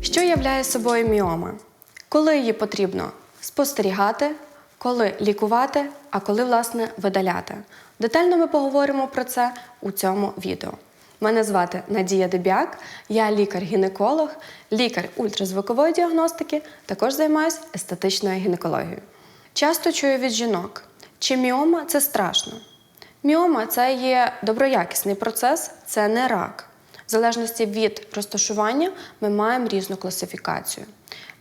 Що являє собою міома? Коли її потрібно спостерігати, коли лікувати, а коли, власне, видаляти. Детально ми поговоримо про це у цьому відео. Мене звати Надія Дебяк, я лікар-гінеколог, лікар ультразвукової діагностики, також займаюся естетичною гінекологією. Часто чую від жінок, чи міома це страшно. Міома це є доброякісний процес, це не рак. В залежності від розташування ми маємо різну класифікацію.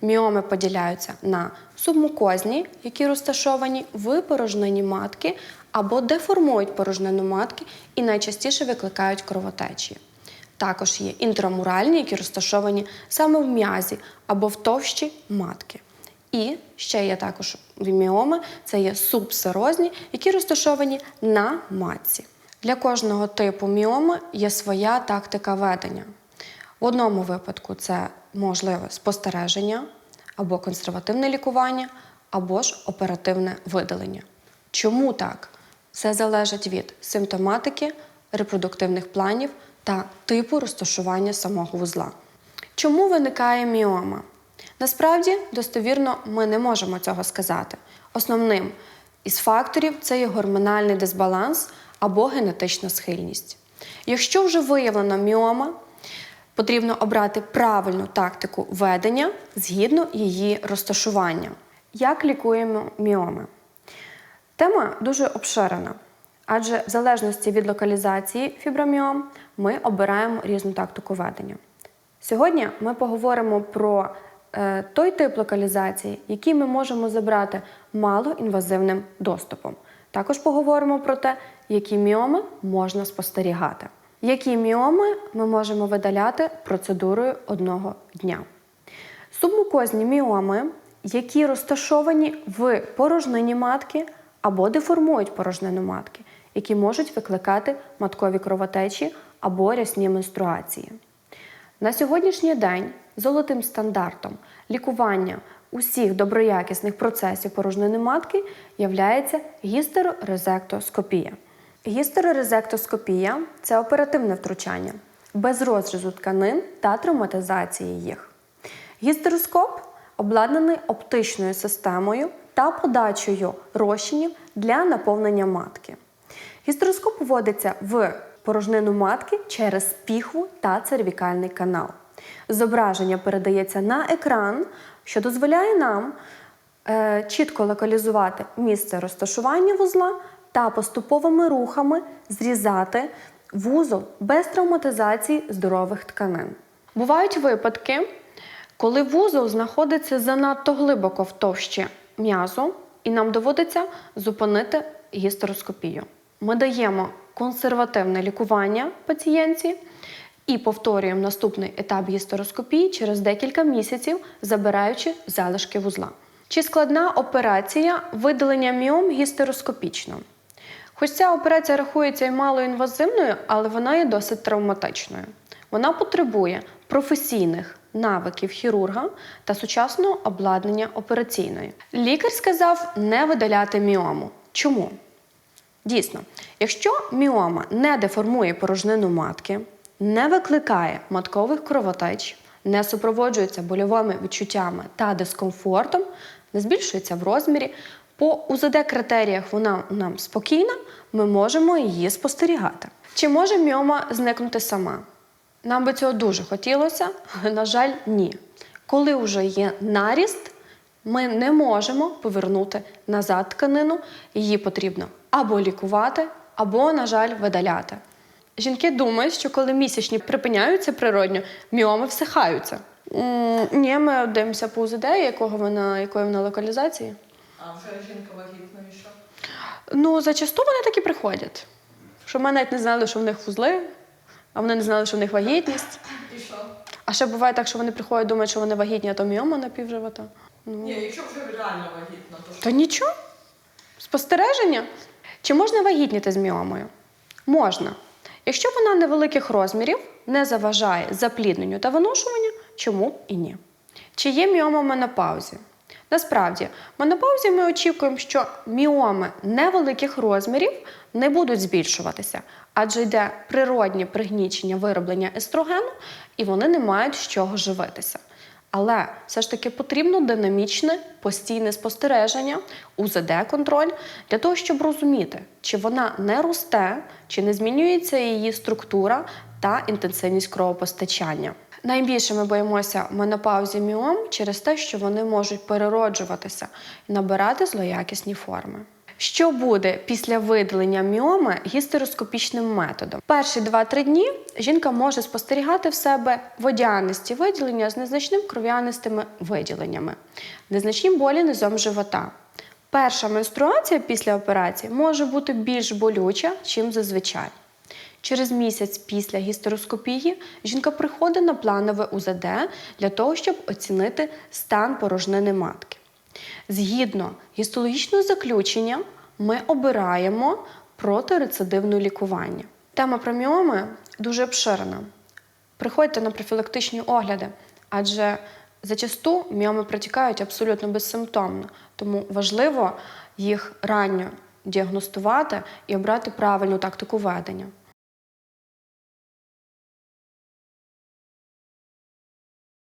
Міоми поділяються на субмукозні, які розташовані в порожнині матки або деформують порожнину матки і найчастіше викликають кровотечі. Також є інтрамуральні, які розташовані саме в м'язі або в товщі матки. І ще є також міоми, це є субсерозні, які розташовані на матці. Для кожного типу міоми є своя тактика ведення. В одному випадку це можливе спостереження або консервативне лікування, або ж оперативне видалення. Чому так? Все залежить від симптоматики, репродуктивних планів та типу розташування самого вузла. Чому виникає міома? Насправді, достовірно, ми не можемо цього сказати. Основним із факторів це є гормональний дисбаланс або генетична схильність. Якщо вже виявлена міома, потрібно обрати правильну тактику ведення згідно її розташування. Як лікуємо міоми? Тема дуже обширена, адже в залежності від локалізації фіброміом ми обираємо різну тактику ведення. Сьогодні ми поговоримо про той тип локалізації, який ми можемо забрати малоінвазивним доступом. Також поговоримо про те, які міоми можна спостерігати. Які міоми ми можемо видаляти процедурою одного дня. Субмукозні міоми, які розташовані в порожнині матки або деформують порожнину матки, які можуть викликати маткові кровотечі або рясні менструації. На сьогоднішній день золотим стандартом лікування усіх доброякісних процесів порожнини матки являється гістерорезектоскопія. Гістерорезектоскопія це оперативне втручання без розрізу тканин та травматизації їх. Гістероскоп обладнаний оптичною системою та подачею розчинів для наповнення матки. Гістероскоп вводиться в порожнину матки через піхву та цервікальний канал. Зображення передається на екран, що дозволяє нам е, чітко локалізувати місце розташування вузла та поступовими рухами зрізати вузол без травматизації здорових тканин. Бувають випадки, коли вузол знаходиться занадто глибоко в товщі м'язу, і нам доводиться зупинити гістероскопію. Ми даємо консервативне лікування пацієнтці і повторюємо наступний етап гістероскопії через декілька місяців, забираючи залишки вузла. Чи складна операція видалення міом гістероскопічно? Хоч ця операція рахується і малоінвазивною, але вона є досить травматичною. Вона потребує професійних навиків хірурга та сучасного обладнання операційної. Лікар сказав не видаляти міому. Чому? Дійсно, якщо міома не деформує порожнину матки, не викликає маткових кровотеч, не супроводжується больовими відчуттями та дискомфортом, не збільшується в розмірі, по УЗД-критеріях вона нам спокійна, ми можемо її спостерігати. Чи може міома зникнути сама? Нам би цього дуже хотілося, на жаль, ні. Коли вже є наріст, ми не можемо повернути назад тканину, її потрібно або лікувати, або, на жаль, видаляти. Жінки думають, що коли місячні припиняються природньо, міоми всихаються. М, Ні, ми дивимося по УЗД, якого вона, якої вона локалізації. А вже жінка вагітна і що? Ну, зачасту вони так і приходять. Що ми навіть не знали, що в них вузли, а вони не знали, що в них вагітність. І що? А ще буває так, що вони приходять, думають, що вони вагітні, а то міома на півживота. Ну. Ні, якщо вже реально вагітна, то що? Та нічого. Спостереження. Чи можна вагітніти з міомою? Можна. Якщо вона невеликих розмірів, не заважає заплідненню та виношуванню, чому і ні. Чи є міома в менопаузі? Насправді, в менопаузі ми очікуємо, що міоми невеликих розмірів не будуть збільшуватися, адже йде природнє пригнічення вироблення естрогену, і вони не мають з чого живитися. Але все ж таки потрібно динамічне постійне спостереження, УЗД-контроль для того, щоб розуміти, чи вона не росте, чи не змінюється її структура та інтенсивність кровопостачання. Найбільше ми боїмося менопаузі міом через те, що вони можуть перероджуватися і набирати злоякісні форми. Що буде після видалення міоми гістероскопічним методом? Перші 2-3 дні жінка може спостерігати в себе водянисті виділення з незначним кров'янистими виділеннями, незначні болі низом живота. Перша менструація після операції може бути більш болюча, чим зазвичай. Через місяць після гістероскопії жінка приходить на планове УЗД для того, щоб оцінити стан порожнини матки. Згідно гістологічного заключення, ми обираємо протирецидивне лікування. Тема про міоми дуже обширна. Приходьте на профілактичні огляди, адже зачасту міоми протікають абсолютно безсимптомно, тому важливо їх ранньо діагностувати і обрати правильну тактику ведення.